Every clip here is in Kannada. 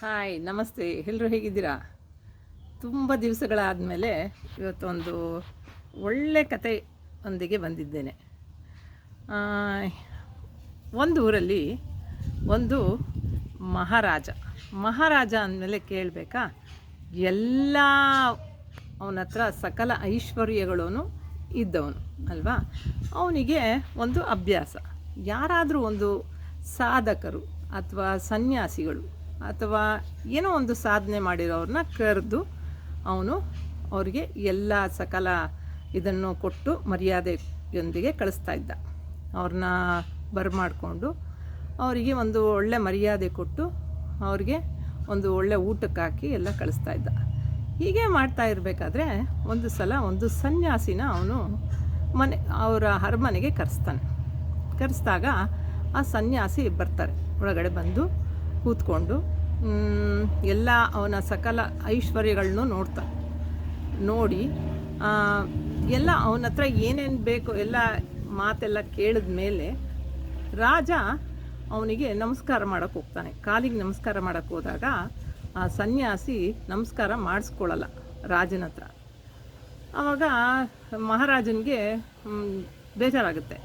ಹಾಯ್, ನಮಸ್ತೆ. ಎಲ್ಲರೂ ಹೇಗಿದ್ದೀರಾ? ತುಂಬ ದಿವಸಗಳಾದಮೇಲೆ ಇವತ್ತೊಂದು ಒಳ್ಳೆ ಕತೆ ಒಂದಿಗೆ ಬಂದಿದ್ದೇನೆ. ಒಂದು ಊರಲ್ಲಿ ಒಂದು ಮಹಾರಾಜ. ಮಹಾರಾಜ ಅಂದಮೇಲೆ ಕೇಳಬೇಕಾ, ಎಲ್ಲ ಅವನ ಹತ್ರ ಸಕಲ ಐಶ್ವರ್ಯಗಳೂ ಇದ್ದವನು, ಅಲ್ವಾ? ಅವನಿಗೆ ಒಂದು ಅಭ್ಯಾಸ. ಯಾರಾದರೂ ಒಂದು ಸಾಧಕರು ಅಥವಾ ಸನ್ಯಾಸಿಗಳು ಅಥವಾ ಏನೋ ಒಂದು ಸಾಧನೆ ಮಾಡಿರೋರನ್ನ ಕರೆದು ಅವನು ಅವರಿಗೆ ಎಲ್ಲ ಸಕಲ ಇದನ್ನು ಕೊಟ್ಟು ಮರ್ಯಾದೆಯೊಂದಿಗೆ ಕಳಿಸ್ತಾ ಇದ್ದ. ಅವ್ರನ್ನ ಬರಮಾಡಿಕೊಂಡು ಅವರಿಗೆ ಒಂದು ಒಳ್ಳೆ ಮರ್ಯಾದೆ ಕೊಟ್ಟು ಅವ್ರಿಗೆ ಒಂದು ಒಳ್ಳೆ ಊಟಕ್ಕೆ ಹಾಕಿ ಎಲ್ಲ ಕಳಿಸ್ತಾ ಇದ್ದ. ಹೀಗೆ ಮಾಡ್ತಾ ಇರಬೇಕಾದ್ರೆ ಒಂದು ಸಲ ಒಂದು ಸನ್ಯಾಸಿನ ಅವನು ಮನೆ, ಅವರ ಅರಮನೆಗೆ ಕರೆಸ್ತಾನೆ. ಕರೆಸಿದಾಗ ಆ ಸನ್ಯಾಸಿ ಬರ್ತಾರೆ. ಒಳಗಡೆ ಬಂದು ಕೂತ್ಕೊಂಡು ಎಲ್ಲ ಅವನ ಸಕಲ ಐಶ್ವರ್ಯಗಳನ್ನೂ ನೋಡ್ತಾನೆ ನೋಡಿ ಎಲ್ಲ ಅವನ ಹತ್ರ ಏನೇನು ಬೇಕು ಎಲ್ಲ ಮಾತೆಲ್ಲ ಕೇಳಿದ ಮೇಲೆ ರಾಜ ಅವನಿಗೆ ನಮಸ್ಕಾರ ಮಾಡೋಕ್ಕೆ ಹೋಗ್ತಾನೆ. ಕಾಲಿಗೆ ನಮಸ್ಕಾರ ಮಾಡೋಕ್ಕೆ ಹೋದಾಗ ಆ ಸನ್ಯಾಸಿ ನಮಸ್ಕಾರ ಮಾಡಿಸ್ಕೊಳ್ಳಲ್ಲ ರಾಜನ ಹತ್ರ. ಆವಾಗ ಮಹಾರಾಜನಿಗೆ ಬೇಜಾರಾಗುತ್ತೆ.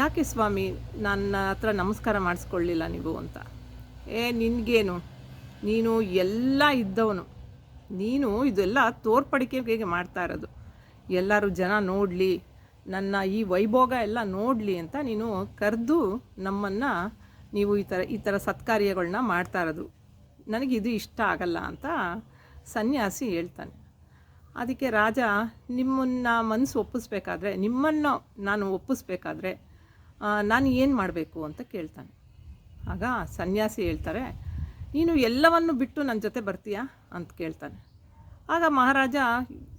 ಯಾಕೆ ಸ್ವಾಮಿ ನನ್ನ ಹತ್ರ ನಮಸ್ಕಾರ ಮಾಡಿಸ್ಕೊಳ್ಳಿಲ್ಲ ನೀವು ಅಂತ? ಏ, ನಿನಗೇನು? ನೀನು ಎಲ್ಲ ಇದ್ದವನು. ನೀನು ಇದೆಲ್ಲ ತೋರ್ಪಡಿಕೆಗೆ ಮಾಡ್ತಾ ಇರೋದು? ಎಲ್ಲರೂ ಜನ ನೋಡಲಿ, ನನ್ನ ಈ ವೈಭೋಗ ಎಲ್ಲ ನೋಡಲಿ ಅಂತ ನೀನು ಕರೆದು ನಮ್ಮನ್ನು ನೀವು ಈ ಥರ ಈ ಥರ ಸತ್ಕಾರ್ಯಗಳನ್ನ ಮಾಡ್ತಾ ಇರೋದು. ನನಗಿದು ಇಷ್ಟ ಆಗಲ್ಲ ಅಂತ ಸನ್ಯಾಸಿ ಹೇಳ್ತಾನೆ. ಅದಕ್ಕೆ ರಾಜ, ನಿಮ್ಮನ್ನು ಮನಸ್ಸು ಒಪ್ಪಿಸ್ಬೇಕಾದ್ರೆ, ನಿಮ್ಮನ್ನು ನಾನು ಒಪ್ಪಿಸ್ಬೇಕಾದ್ರೆ ನಾನು ಏನು ಮಾಡಬೇಕು ಅಂತ ಕೇಳ್ತಾನೆ. ಆಗ ಸನ್ಯಾಸಿ ಹೇಳ್ತಾರೆ, ನೀನು ಎಲ್ಲವನ್ನು ಬಿಟ್ಟು ನನ್ನ ಜೊತೆ ಬರ್ತೀಯಾ? ಅಂತ ಕೇಳ್ತಾನೆ. ಆಗ ಮಹಾರಾಜ,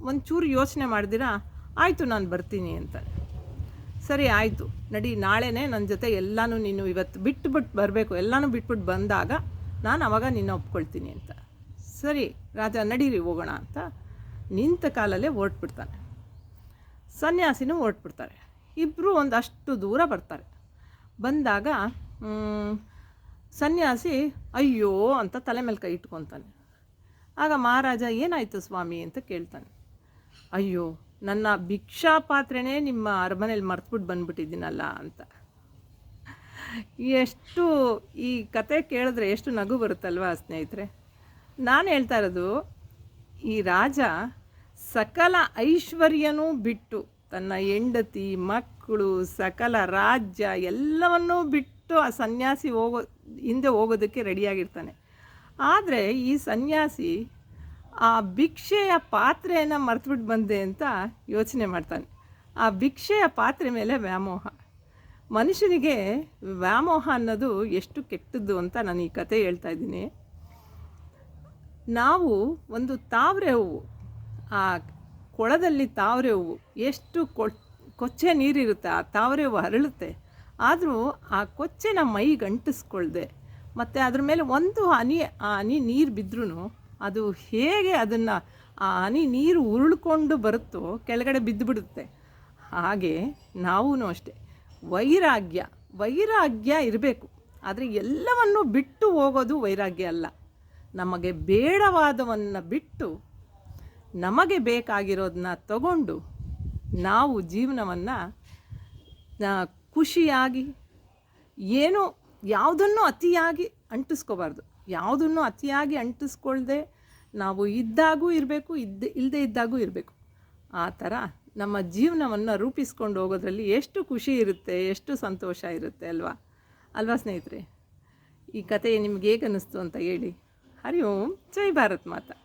ಒಂಚೂರು ಯೋಚನೆ ಮಾಡಿದಿರಾ ಆಯಿತು, ನಾನು ಬರ್ತೀನಿ ಅಂತ ಸರಿ, ಆಯಿತು. ನಡಿ, ನಾಳೆನೇ ನನ್ನ ಜೊತೆ ಎಲ್ಲನೂ ನೀನು ಇವತ್ತು ಬಿಟ್ಟು ಬಿಟ್ಟು ಬರಬೇಕು. ಎಲ್ಲನೂ ಬಿಟ್ಬಿಟ್ಟು ಬಂದಾಗ ನಾನು ಅವಾಗ ನಿನ್ನ ಒಪ್ಕೊಳ್ತೀನಿ ಅಂತ. ಸರಿ, ರಾಜ, ನಡೀರಿ, ಹೋಗೋಣ ಅಂತ ನಿಂತ ಕಾಲಲ್ಲೇ ಹೊರಟ್ಬಿಡ್ತಾನೆ. ಸನ್ಯಾಸಿನೂ ಹೊರಟ್ಬಿಡ್ತಾರೆ. ಇಬ್ಬರು ಒಂದಷ್ಟು ದೂರ ಬರ್ತಾರೆ. ಬಂದಾಗ ಸನ್ಯಾಸಿ, ಅಯ್ಯೋ ಅಂತ ತಲೆ ಮೇಲೆ ಕೈ ಇಟ್ಕೊತಾನೆ ಆಗ ಮಹಾರಾಜ, ಏನಾಯಿತು ಸ್ವಾಮಿ? ಅಂತ ಕೇಳ್ತಾನೆ. ಅಯ್ಯೋ, ನನ್ನ ಭಿಕ್ಷಾ ಪಾತ್ರೆನೇ ನಿಮ್ಮ ಅರಮನೇಲಿ ಮರ್ತ್ಬಿಟ್ಟು ಬಂದ್ಬಿಟ್ಟಿದ್ದೀನಲ್ಲ ಅಂತ. ಎಷ್ಟು ಈ ಕತೆ ಕೇಳಿದ್ರೆ ಎಷ್ಟು ನಗು ಬರುತ್ತಲ್ವಾ ಸ್ನೇಹಿತರೆ? ನಾನು ಹೇಳ್ತಾ ಇರೋದು, ಈ ರಾಜ ಸಕಲ ಐಶ್ವರ್ಯನೂ ಬಿಟ್ಟು ತನ್ನ ಹೆಂಡತಿ, ಮಕ್ಕಳು, ಸಕಲ ರಾಜ್ಯ ಎಲ್ಲವನ್ನೂ ಬಿಟ್ಟು ಆ ಸನ್ಯಾಸಿ ಹೋಗೋ, ಹಿಂದೆ ಹೋಗೋದಕ್ಕೆ ರೆಡಿಯಾಗಿರ್ತಾನೆ. ಆದರೆ ಈ ಸನ್ಯಾಸಿ ಆ ಭಿಕ್ಷೆಯ ಪಾತ್ರೆಯನ್ನು ಮರ್ತುಬಿಟ್ಟು ಬಂದೆ ಅಂತ ಯೋಚನೆ ಮಾಡ್ತಾನೆ. ಆ ಭಿಕ್ಷೆಯ ಪಾತ್ರೆ ಮೇಲೆ ವ್ಯಾಮೋಹ. ಮನುಷ್ಯನಿಗೆ ವ್ಯಾಮೋಹ ಅನ್ನೋದು ಎಷ್ಟು ಕೆಟ್ಟದ್ದು ಅಂತ ನಾನು ಈ ಕತೆ ಹೇಳ್ತಾ ಇದ್ದೀನಿ. ನಾವು ಒಂದು ತಾವರೆ ಹೂವು, ಆ ಕೊಳದಲ್ಲಿ ತಾವರೆ ಹೂವು, ಎಷ್ಟು ಕೊಚ್ಚೆ ನೀರಿರುತ್ತೆ, ಆ ತಾವರೆ ಹೂವು ಹರಳುತ್ತೆ. ಆದರೂ ಆ ಕೊಚ್ಚೆನ ಮೈ ಅಂಟಿಸ್ಕೊಳ್ದೆ ಮತ್ತು ಅದ್ರ ಮೇಲೆ ಒಂದು ಹನಿ, ಆ ಹನಿ ನೀರು ಬಿದ್ದರೂ ಅದು ಹೇಗೆ ಅದನ್ನು ಆ ಹನಿ ನೀರು ಉರುಳ್ಕೊಂಡು ಬರುತ್ತೋ ಕೆಳಗಡೆ ಬಿದ್ದುಬಿಡುತ್ತೆ. ಹಾಗೆ ನಾವೂ ಅಷ್ಟೇ. ವೈರಾಗ್ಯ ವೈರಾಗ್ಯ ಇರಬೇಕು. ಆದರೆ ಎಲ್ಲವನ್ನು ಬಿಟ್ಟು ಹೋಗೋದು ವೈರಾಗ್ಯ ಅಲ್ಲ. ನಮಗೆ ಬೇಡವಾದವನ್ನು ಬಿಟ್ಟು ನಮಗೆ ಬೇಕಾಗಿರೋದನ್ನ ತಗೊಂಡು ನಾವು ಜೀವನವನ್ನು ಖುಷಿಯಾಗಿ, ಏನು ಯಾವುದನ್ನು ಅತಿಯಾಗಿ ಅಂಟಿಸ್ಕೋಬಾರ್ದು. ಯಾವುದನ್ನು ಅತಿಯಾಗಿ ಅಂಟಿಸ್ಕೊಳ್ದೆ ನಾವು ಇದ್ದಾಗೂ ಇರಬೇಕು, ಇದ್ದ ಇಲ್ಲದೆ ಇದ್ದಾಗೂ ಇರಬೇಕು. ಆ ಥರ ನಮ್ಮ ಜೀವನವನ್ನು ರೂಪಿಸ್ಕೊಂಡು ಹೋಗೋದ್ರಲ್ಲಿ ಎಷ್ಟು ಖುಷಿ ಇರುತ್ತೆ, ಎಷ್ಟು ಸಂತೋಷ ಇರುತ್ತೆ ಅಲ್ವಾ? ಅಲ್ವಾ ಸ್ನೇಹಿತರೆ? ಈ ಕಥೆ ನಿಮ್ಗೆ ಹೇಗೆ ಅನ್ನಿಸ್ತು ಅಂತ ಹೇಳಿ. ಹರಿ ಓಂ, ಜೈ ಭಾರತ್ ಮಾತಾ.